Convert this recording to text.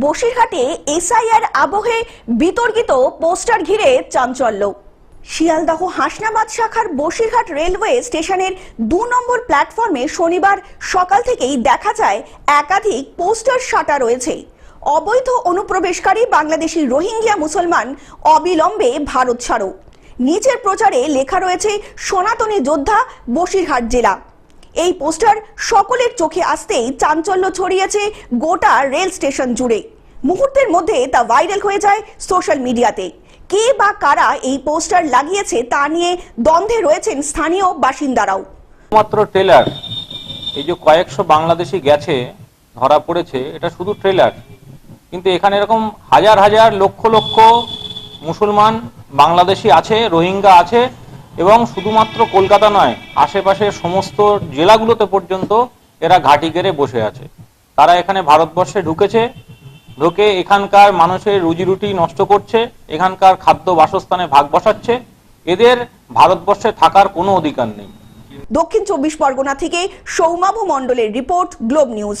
বসিরহাটে SIR আবহে বিতর্কিত poster ঘিরে চাঞ্চল্য। শিয়ালদহ হাসনাবাদ শাখার বসিরহাট রেলওয়ে স্টেশনের দু নম্বর প্ল্যাটফর্মে শনিবার সকাল থেকেই দেখা যায় একাধিক পোস্টার সাটা রয়েছে। অবৈধ অনুপ্রবেশকারী বাংলাদেশি রোহিঙ্গিয়া মুসলমান অবিলম্বে ভারত ছাড়ো। নিচের প্রচারে লেখা রয়েছে, সনাতনী যোদ্ধা বসিরহাট জেলা। এই পোস্টার সকলের চোখে আসতেই চাঞ্চল্য ছড়িয়েছে গোটা রেল স্টেশন জুড়ে। মুহূর্তের মধ্যে তা ভাইরাল হয়ে যায় সোশ্যাল মিডিয়াতে। কে বা কারা এই পোস্টার লাগিয়েছে তা নিয়ে দ্বন্দ্বে রয়েছেন স্থানীয় বাসিন্দারাও। মাত্র ট্রেলার, এই যে কয়েকশো বাংলাদেশি গেছে, ধরা পড়েছে, এটা শুধু ট্রেলার। কিন্তু এখানে এরকম হাজার হাজার লক্ষ লক্ষ মুসলমান বাংলাদেশি আছে, রোহিঙ্গা আছে এবং শুধুমাত্র কলকাতা নয়, আশেপাশের সমস্ত জেলাগুলোতে পর্যন্ত এরা ঘাঁটি গেড়ে বসে আছে। তারা এখানে ভারতবর্ষে ঢুকেছে, ঢুকে এখানকার মানুষের রুজি রুটি নষ্ট করছে, এখানকার খাদ্য বাসস্থানে ভাগ বসাচ্ছে। এদের ভারতবর্ষে থাকার কোনো অধিকার নেই। দক্ষিণ চব্বিশ পরগনা থেকে সৌমাভু মণ্ডলের রিপোর্ট গ্লোব নিউজ।